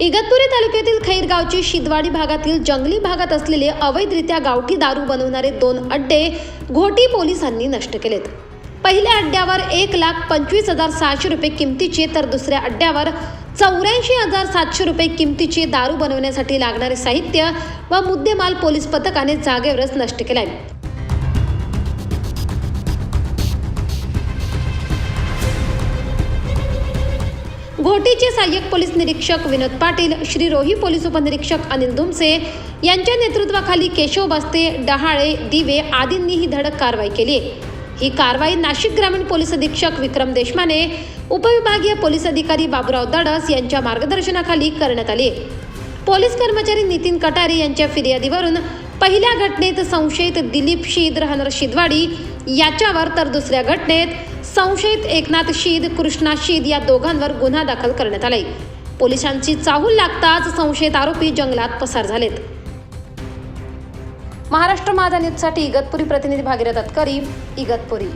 इगतपुरी तालुक्यातील खैर गावची शिदवाडी भागातील जंगली भागात असलेले अवैधरित्या गावठी दारू बनवणारे दोन अड्डे घोटी पोलिसांनी नष्ट केलेत. पहिल्या अड्ड्यावर एक लाख पंचवीस हजार सहाशे रुपये किमतीचे तर दुसऱ्या अड्ड्यावर चौऱ्याऐंशी हजार सातशे रुपये किमतीची दारू बनवण्यासाठी लागणारे साहित्य व मुद्देमाल पोलीस पथकाने जागेवरच नष्ट केलाय. घोटीचे सहाय्यक पोलीस निरीक्षक विनोद पाटील श्री रोही पोलीस उपनिरीक्षक अनिल धुमसे यांच्या नेतृत्वाखाली केशव बस्ते डहाळे दिवे आदींनी ही धडक कारवाई केली ही कारवाई नाशिक ग्रामीण पोलीस अधीक्षक विक्रम देशमाने उपविभागीय पोलीस अधिकारी बाबुराव दडस यांच्या मार्गदर्शनाखाली करण्यात आली. पोलीस कर्मचारी नितीन कटारे यांच्या फिर्यादीवरून पहिल्या घटनेत संशयित दिलीप शीद राहणार शिदवाडी याच्यावर तर दुसऱ्या घटनेत संशयित एकनाथ शीद कृष्णा शीद या दोघांवर गुन्हा दाखल करण्यात आलाय. पोलिसांची चाहूल लागताच संशयित आरोपी जंगलात पसार झालेत. महाराष्ट्र माझा न्यूजसाठी इगतपुरी प्रतिनिधी भागीरथ अतकरी इगतपुरी.